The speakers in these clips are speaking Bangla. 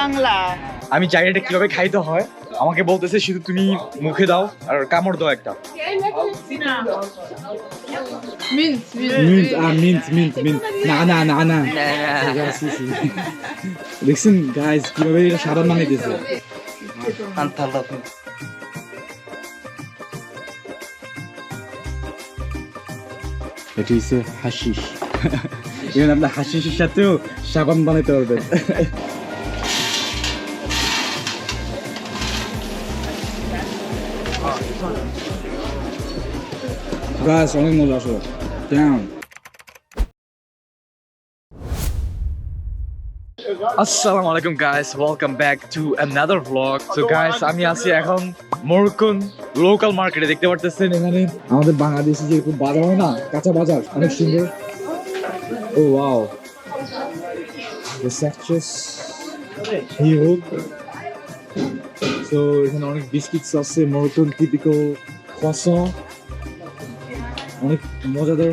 বাংলা। আমি জানি এটা কীভাবে খাইতে হয়। আমাকে বলতেছে শুধু তুমি মুখে দাও আর কামড় দাও একটা। মিন্ট মিন্ট মিন্ট না না না না। দেখছেন গাইস কীভাবে এটা সাবান বানাইতেছে এটি হচ্ছে হাসিস এখানে আপনার হাসিসের সাথেও সাবান বানাইতে পারবেন। গাছ অনেক মজা আসলে কেমন আসসালামু আলাইকুম guys welcome back to another blog so guys আমি আছি এখন মরক্কন লোকাল মার্কেটে দেখতে পারতেছেন এখানে। আমাদের বাংলাদেশে যেরকম বাজার হয় না, কাঁচা বাজার, অনেক সুন্দর। ও wow The Sachez Hero. So এখানে অনেক বিস্কিটস আছে মরক্কন টিপিক্যাল croissant, অনেক মজাদার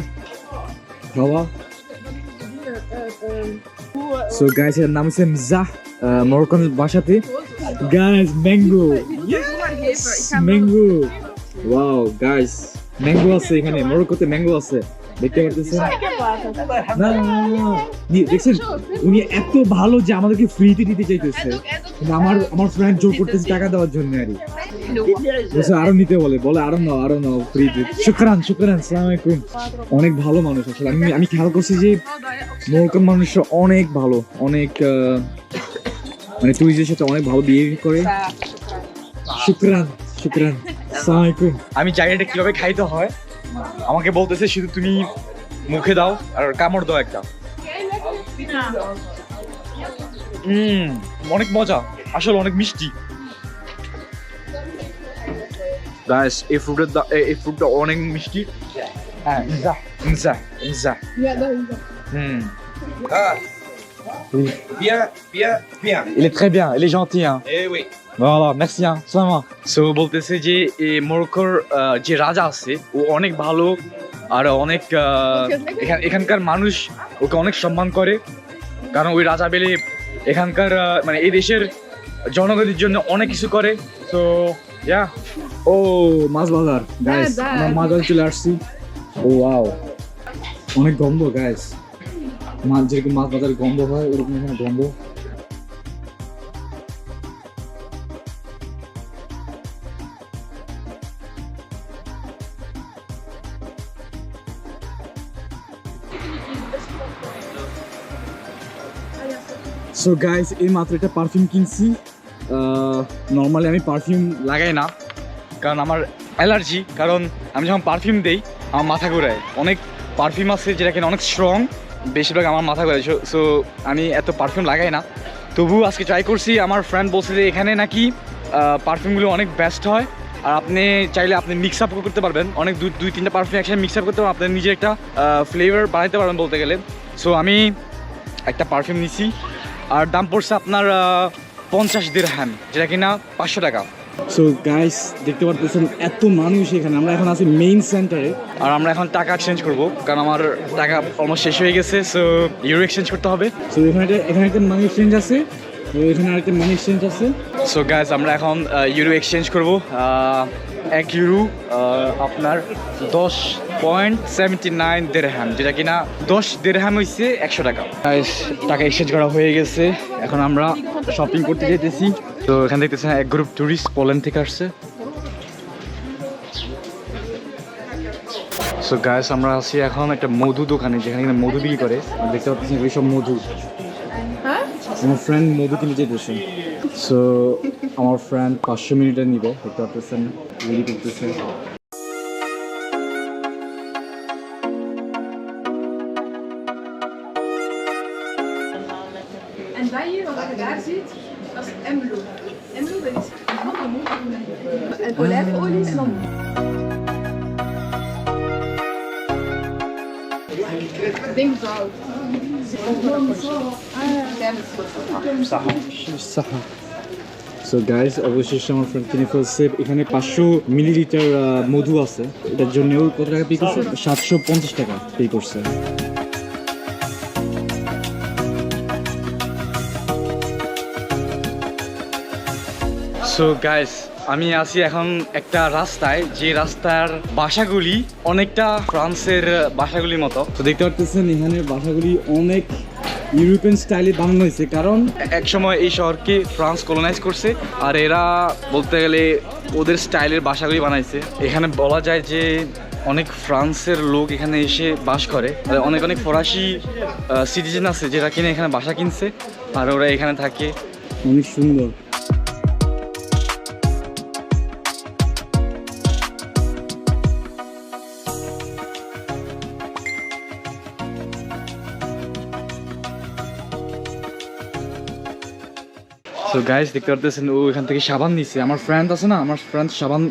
খাওয়া। সো গাইস এর নাম হচ্ছে মিজাহ মরক্কন ভাষাতে। Guys mango mango wow guys mango আছে এখানে মরক্কোতে ম্যাঙ্গো আছে। দেখতে পারতেছেন? না না, না, না। দেখছেন উনি এত ভালো যে আমাদেরকে ফ্রিতে দিতে চাইতেছে। কিন্তু আমার আমার ফ্রেন্ড জোর করতেছে টাকা দেওয়ার জন্য আর বলছে আরও নিতে বলে। বলে আরও নাও আরও নাও ফ্রিতে শুক্রান শুক্রান সালাম আলাইকুম। অনেক ভালো মানুষ আসলে। আমি আমি খেয়াল করছি যে মরক্কন মানুষরা অনেক ভালো অনেক আহ, মানে টুরিস্টের সাথে অনেক ভালো বিহেভ করে। শুক্রান শুক্রান সালাম আলাইকুম। আমি জানি এটা কীভাবে খাইতে হয়। আমাকে বলতেছে শুধু তুমি মুখে দাও আর কামড় দাও একটা হুম অনেক মজা আসলে অনেক মিষ্টি গাইস এই ফ্রুটের দা- এ- এই ফ্রুটটা অনেক মিষ্টি হ্যাঁ ইনজা ইনজা ইনজা Ja, dat is dat. হুম Bien, bien, bien. Il est très bien, il est gentil hein. Eh oui. Voilà, merci hein, সালামা সো বলতেছে যে এই মরক্কোর আহ, যে রাজা আছে ও অনেক ভালো আর অনেক এখানকার মানুষ ওকে অনেক সম্মান করে। কারণ ওই রাজা বেলে এখানকার মানে এই দেশের জনগণের জন্য অনেক কিছু করে। তো ইয়া ও মাছ বাজার গাইস দাদা। আমরা মাছ বাজার চলে আসছি। ও ওয়াও অনেক গন্ধ গাইস মাছ যেরকম মাছ বাজারে গন্ধ হয় ওরকম এখানে গন্ধ। সো গাইস এই মাত্র একটা পারফিউম কিনছি। নর্মালি আমি পারফিউম লাগাই না, কারণ আমার অ্যালার্জি কারণ আমি যখন পারফিউম দেই, আমার মাথা ঘোরায়। অনেক পারফিউম আছে যেটা কিনা অনেক স্ট্রং বেশিরভাগ আমার মাথা ঘোরায়। সো আমি এত পারফিউম লাগাই না। তবু আজকে ট্রাই করছি। আমার ফ্রেন্ড বলছে যে এখানে নাকি পারফিউমগুলো অনেক বেস্ট হয়। আর আপনি চাইলে আপনি মিক্স আপ করতে পারবেন। অনেক দুই দুই তিনটা পারফিউম একসাথে মিক্স আপ করতে পারবেন। আপনার নিজের একটা ফ্লেভার বানাইতে পারবেন বলতে গেলে। সো আমি একটা পারফিউম নিছি। আর দাম পড়ছে আপনার পঞ্চাশ দের হ্যাম যেটা কিনা পাঁচশো টাকা। সো গাইস দেখতে পারতেছেন এত মানুষ এখানে। আমরা এখন আছি মেইন সেন্টারে আর আমরা এখন টাকা এক্সচেঞ্জ করব কারণ আমার টাকা অলমোস্ট শেষ হয়ে গেছে। সো ইউরো এক্সচেঞ্জ করতে হবে। সো এখানে এখানে একটা মানি এক্সচেঞ্জ আছে। এখানে আরেকটা মানি এক্সচেঞ্জ আছে। সো গাইজ আমরা এখন ইউরো এক্সচেঞ্জ করব। এক ইউরো আপনার দশ পয়েন্ট সেভেন্টি নাইন দেড়হাম যেটা কিনা দশ দেড়হাম হয়েছে একশো টাকা। এক্সচেঞ্জ করা হয়ে গেছে। এখন আমরা শপিং করতে যেতেছি তো এখানে এক গ্রুপ ট্যুরিস্ট পোল্যান্ড থেকে আসছে। সো গাইস আমরা আছি এখন একটা মধু দোকানে, যেখানে মধু বিক্রি করে। দেখতে এগুলো সব মধু? আমার ফ্রেন্ড মধু কিনে যেতেছে সো আমার ফ্রেন্ড পাঁচশো মিনিটে নিবে দেখতে পাচ্ছেন রেডি করতেছে En dat hier, wat je daar ziet, dat is Emlo. Emlo, dat is andere moeder. En olijfolie is dan Ik denk zout. সাহা। সো গাইস অবশেষে আমার ফ্রেন্ড কিনে ফেলছে এখানে পাঁচশো মিলিলিটার মধু আছে। এটার জন্যও কত টাকা পে করছে? সাতশো পঞ্চাশ টাকা পে করছে। সো গাইস আমি আছি এখন একটা রাস্তায়। যে রাস্তার বাসাগুলি অনেকটা ফ্রান্সের বাসাগুলির মতো। তো দেখতে পাচ্ছেন এখানে বাসাগুলি অনেক ইউরোপিয়ান স্টাইলে বানানো হয়েছে কারণ এক সময় এই শহরকে ফ্রান্স কলোনাইজ করছে আর এরা বলতে গেলে ওদের স্টাইলের বাসাগুলি বানাইছে। এখানে বলা যায় যে অনেক ফ্রান্সের লোক এখানে এসে বাস করে। অনেক অনেক ফরাসি সিটিজেন আছে যেটা কিনে এখানে বাসা কিনছে আর ওরা এখানে থাকে। অনেক সুন্দর। সো গাইস দেখতে পারতেছেন ও এখান থেকে সাবান নিচ্ছে আমার ফ্রেন্ড আছে না আমার ফ্রেন্ড সাবান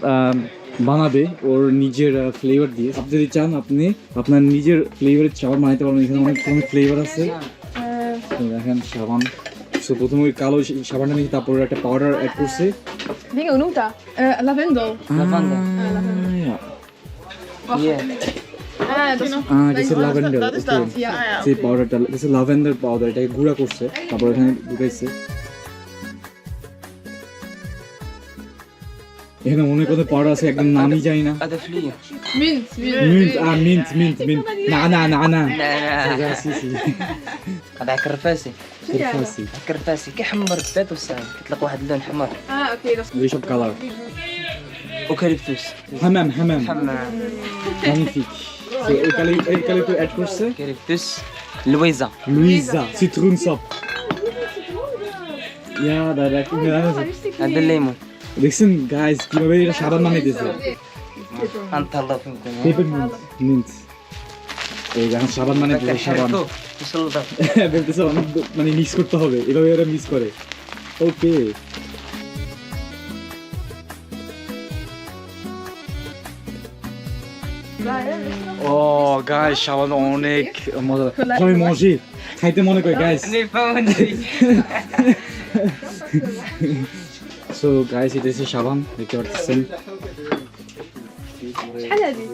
বানাবে ওর নিজের ফ্লেভার দিয়ে। আপনি যদি চান আপনি আপনার নিজের ফ্লেভারের সাবান বানাইতে পারবেন। এখানে অনেক ধরনের ফ্লেভার আছে। দেখেন সাবান। সো প্রথমে ওই কালো সাবানটা নিয়ে তারপরে একটা পাউডার অ্যাড করছে. সেই পাউডারটা লাভেন্ডার পাউডার এটাকে গুঁড়া করছে। তারপর এখানে ঢুকাইছে। এখানে অনেক কত পাউডার আছে একদম নামই জানি না هذا فليه Mint, mint. মিন্ট আ মিন্ট মিন্ট মিন্ট না না না না لا لا C C هذا كرفاسي fussy كرفاسي كيحمر الزيت والسام كيطلق واحد اللون حمر Ah, oké, dat is. এইসব কালার وكاليبتوس হামাম হামাম حمام ম্যাগনিফিক সো এই কালি এই কালি তো অ্যাড করছে كاليبتوس لويزا লুইজা সিট্রুন সপ ইয়া দাদা কি هذا الليمون দেখছেন গাইস কীভাবে এটা সাদা নামে দিয়েছে? সাবান মানে অনেক মানে করতে হবে এভাবে করে। ও গাইস সাবান অনেক মজা। সবাই খাইতে মনে করে guys So guys, this is Shaban, the courtesan. شحال هادي؟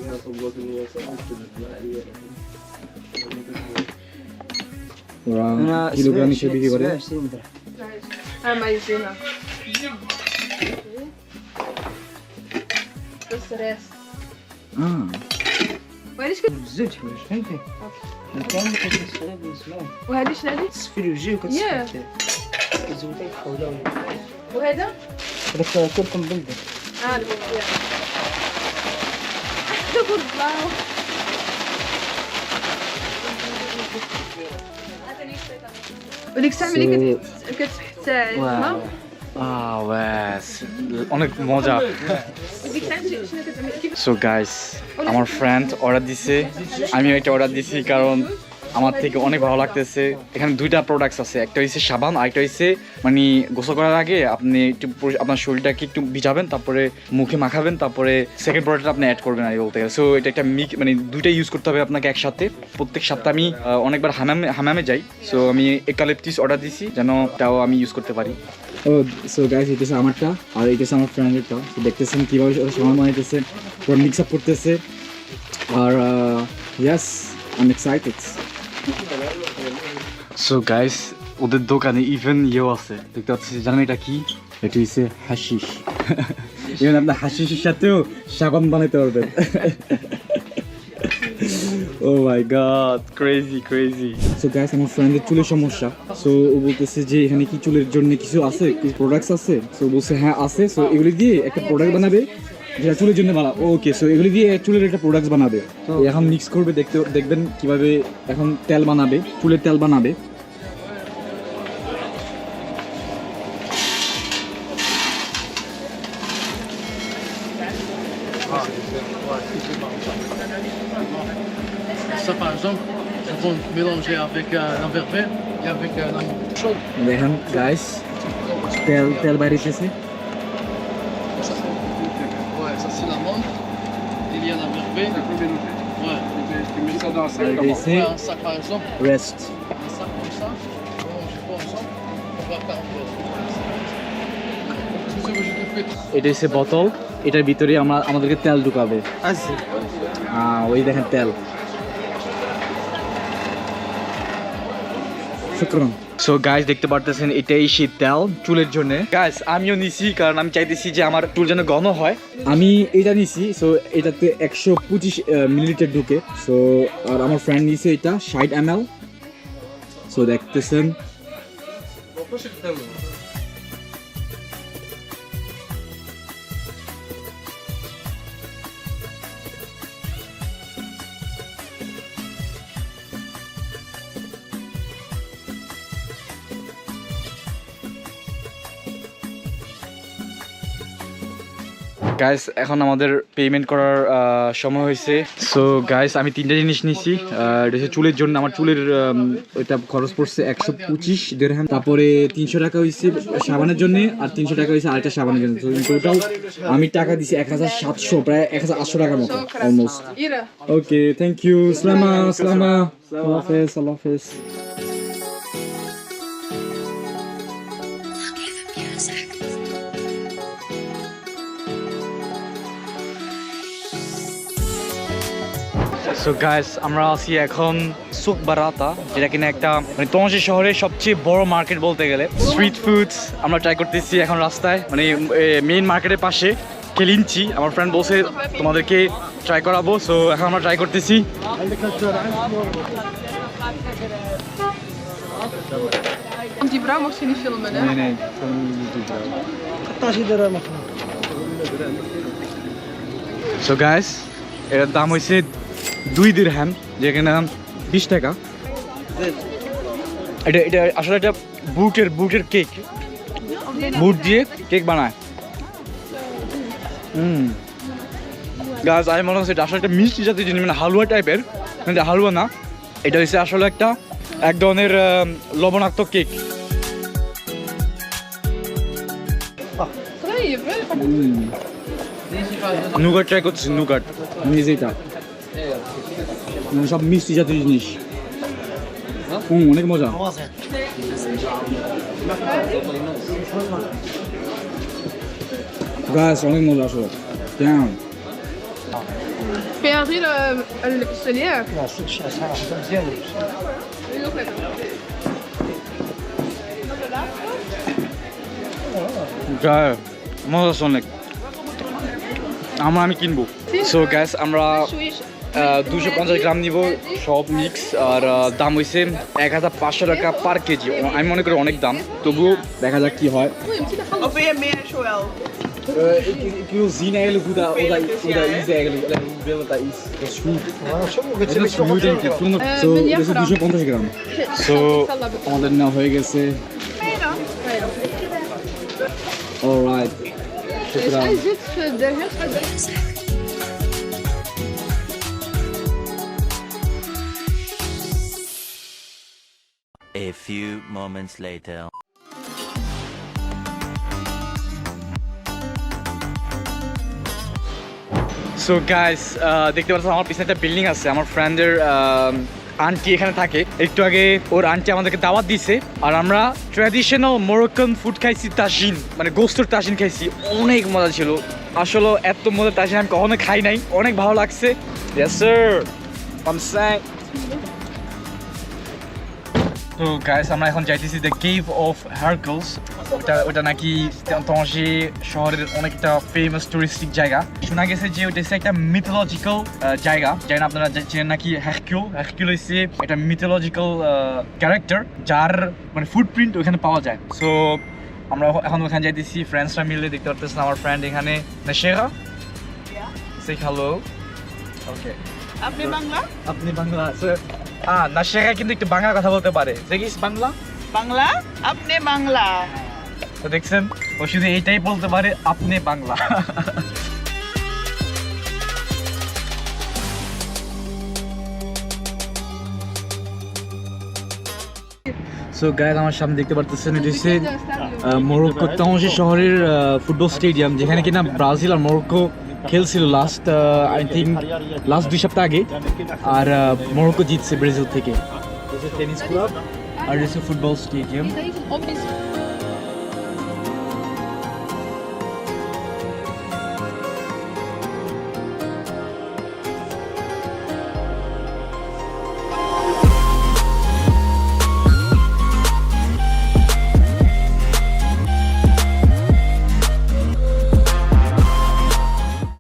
راه كيلوغرام شبيه ولا 20 درهم ها ما يجينا السراس اه وعلاش كنت بزاف حوايج فهمتي كان كتسخن وهادي شنو هادي تسفري وجهي وكتسخن كتزول لك حوله وهذا؟ هذاك كركم بلدي Ah, dat wordt ja. Dat wordt blauw. وليك تعملي كت- كتحتاج واو আহ ব্যাস অনেক মজা وديك تعملي شنو كتعملي كيف সো গাইস আমার ফ্রেন্ড অর্ডার দিছে আমিও একটা অর্ডার দিছি কারণ আমার থেকে অনেক ভালো লাগতেছে। এখানে দুইটা প্রোডাক্টস আছে, একটা হচ্ছে সাবান আর একটা হচ্ছে মানে গোসল করার আগে আপনি একটু আপনার শরীরটাকে একটু ভিজাবেন, তারপরে মুখে মাখাবেন, তারপরে সেকেন্ড প্রোডাক্ট আপনি অ্যাড করবেন আর বলতে গেলে। সো এটা একটা মিক মানে দুইটা ইউজ করতে হবে আপনাকে একসাথে। প্রত্যেক সপ্তাহে আমি অনেকবার হামামে হামামে যাই। সো আমি একালেপটিস অর্ডার দিছি, যেন তাও আমি ইউজ করতে পারি। ও সো গাইস এটা আমারটা, আর এটা আমার ফ্রেন্ডেরটা দেখতেছেন কীভাবে সাবান বানাইতেছে, পুরো মিক্স আপ করতেছে। আর yes I am excited so guys ওদের দোকানে ইভেন ইয়েও আছে। দেখতে পাচ্ছি, জানেন এটা কি? এটা হচ্ছে হাসিস ইভেন আপনার হাসিসের সাথেও সাবান বানাইতে পারবেন। ও my god crazy crazy so guys আমার ফ্রেন্ডের চুলের সমস্যা। সো ও বলতেছে যে, এখানে কি চুলের জন্য কিছু আছে? কিছু প্রোডাক্টস আছে? সো বলছে হ্যাঁ আছে। সো এগুলি দিয়ে একটা প্রোডাক্ট বানাবে। যেটা চুলের জন্য বানা ওকে সো এগুলি দিয়ে চুলের একটা প্রোডাক্ট বানাবে। তো এখন মিক্স করবে দেখতে দেখবেন কীভাবে এখন তেল বানাবে চুলের তেল বানাবে। Ça, par exemple, ils mélanger avec euh, un vert et avec euh, un chaud. দেখেন গাইস তেল তেল Ouais, a verre. Ouais. Tu mets ça dans un sac. এসে Ouais, un sac par exemple. রেস্ট Un sac comme ça. On mange pas ensemble. On va faire un peu. C'est sûr que je te fais এটা হচ্ছে বোতল এটার ভিতরে আমরা আমাদেরকে তেল ঢুকাবে আহ, ওই দেখেন তেল শুক্রন সো গাইস দেখতে পারতেছেন, এটাই শীত তেল চুলের জন্য। গাইস আমিও নিছি, কারণ আমি চাইতেছি যে আমার চুল যেন ঘন হয়। আমি এটা নিছি সো এটাতে একশো পঁচিশ মিলিলিটার ঢুকে। সো আর আমার ফ্রেন্ড নিছে এটা, ষাট এম সো দেখতেছেন। গাইস এখন আমাদের পেমেন্ট করার সময় হয়েছে। সো গাইস আমি তিনটা জিনিস নিছি। এটা হচ্ছে চুলের জন্য। আমার চুলের এটা খরচ পড়ছে একশো পঁচিশ দেড়হাম তারপরে তিনশো টাকা হয়েছে সাবানের জন্য আর তিনশো টাকা হয়েছে আরেকটা সাবানের জন্য। টোটাল আমি টাকা দিছি এক হাজার সাতশো প্রায় এক হাজার আটশো টাকার মতো অলমোস্ট. ওকে থ্যাংক ইউ সালামা সালামা। আল্লাহ হাফেজ আল্লাহ হাফেজ। সো গাইস আমরা আছি এখন সুক বারাতা যেটা কিনা একটা মানে তমসি শহরের সবচেয়ে বড় মার্কেট বলতে গেলে। স্ট্রিট ফুডস আমরা ট্রাই করতেছি এখন রাস্তায় মানে মেইন মার্কেটের পাশে কেলিনচি আমার ফ্রেন্ড বলছে তোমাদেরকে ট্রাই করাবো। সো এখন আমরা ট্রাই করতেছি। Die vrouw mag ze niet filmen, hè? নেই সো গাইস এটার দাম হয়েছে দুই দিরহাম যেখানে দাম বিশ টাকা। এটা এটা আসলে এটা বুটের বুটের কেক। বুট দিয়ে কেক বানায়। হুম। গাছ আমি মনে হচ্ছে এটা আসলে একটা মিষ্টি জাতীয় জিনিস মানে হালুয়া টাইপের কিন্তু হালুয়া না। এটা হচ্ছে আসলে একটা এক ধরনের লবণাক্ত কেক. নুগাট ট্রাই করছি নুগাট নিজে এটা মানে সব মিষ্টি জাতীয় জিনিস হুম অনেক মজা গাছ অনেক মজা আসলে কেমন Kun je hier uh, een pistolet? Ja, গায়ে মজা আছে অনেক আমরা আমি কিনবো সো গ্যাস আমরা দুশো পঞ্চাশ গ্রাম নিব সব মিক্স আর দাম হয়েছে এক হাজার পাঁচশো টাকা পার কেজি আমি মনে করি অনেক দাম তবুও দেখা যাক কি হয় zien eigenlijk hoe dat, hoe dat, hoe dat is dat is. Eh? 250. So, আমাদের না হয়ে গেছে Alright. শুকরান Few moments later. So guys দেখতে পাচ্ছ আমার পিছনে একটা বিল্ডিং আছে। আমার ফ্রেন্ডের আন্টি এখানে থাকে। একটু আগে ওর আন্টি আমাদেরকে দাওয়াত দিছে। আর আমরা ট্র্যাডিশনাল মোরক্কান ফুড খাইছি, তাসিন। মানে গোস্তর তাসিন খাইছি। অনেক মজা ছিল। আসলে এত মজা তাসিন আমি কখনো খাই নাই। অনেক ভালো লাগছে। ইয়েস স্যার I'm saying তো গাইস আমরা এখন যাইতেছি দ্য কেভ অফ হার্কলস ওটা ওটা নাকি তংশি শহরের অনেকটা ফেমাস টুরিস্টিক জায়গা। শোনা গেছে যে ওটা হচ্ছে একটা মিথোলজিক্যাল জায়গা। জানেন আপনারা চেনেন নাকি হ্যাকিউল হ্যাকিউল হচ্ছে একটা মিথোলজিক্যাল ক্যারেক্টার যার মানে ফুটপ্রিন্ট ওখানে পাওয়া যায়। সো আমরা এখন- ওখানে যাইতেছি ফ্রেন্ডসরা মিলে দেখতে পারতেছেন আমার ফ্রেন্ড এখানে নেশেরা। সে হ্যালো ওকে আপনি বাংলা? আপনি বাংলা স্যার আহ নাশেরা কিন্তু একটু বাংলা কথা বলতে পারে। দেখিস বাংলা? বাংলা? আপনি বাংলা। তো দেখছেন ও শুধু এইটাই বলতে পারে আপনি বাংলা। সো গাইজ আমার সামনে দেখতে পারতেছেন এটা হচ্ছে মরক্কো তামসি শহরের ফুটবল স্টেডিয়াম যেখানে কিনা ব্রাজিল আর মরক্কো খেলছিল লাস্ট আই থিঙ্ক লাস্ট দুই সপ্তাহ আগে আর মরক্কো জিতছে ব্রাজিল থেকে। টেনিস ক্লাব আর ফুটবল স্টেডিয়াম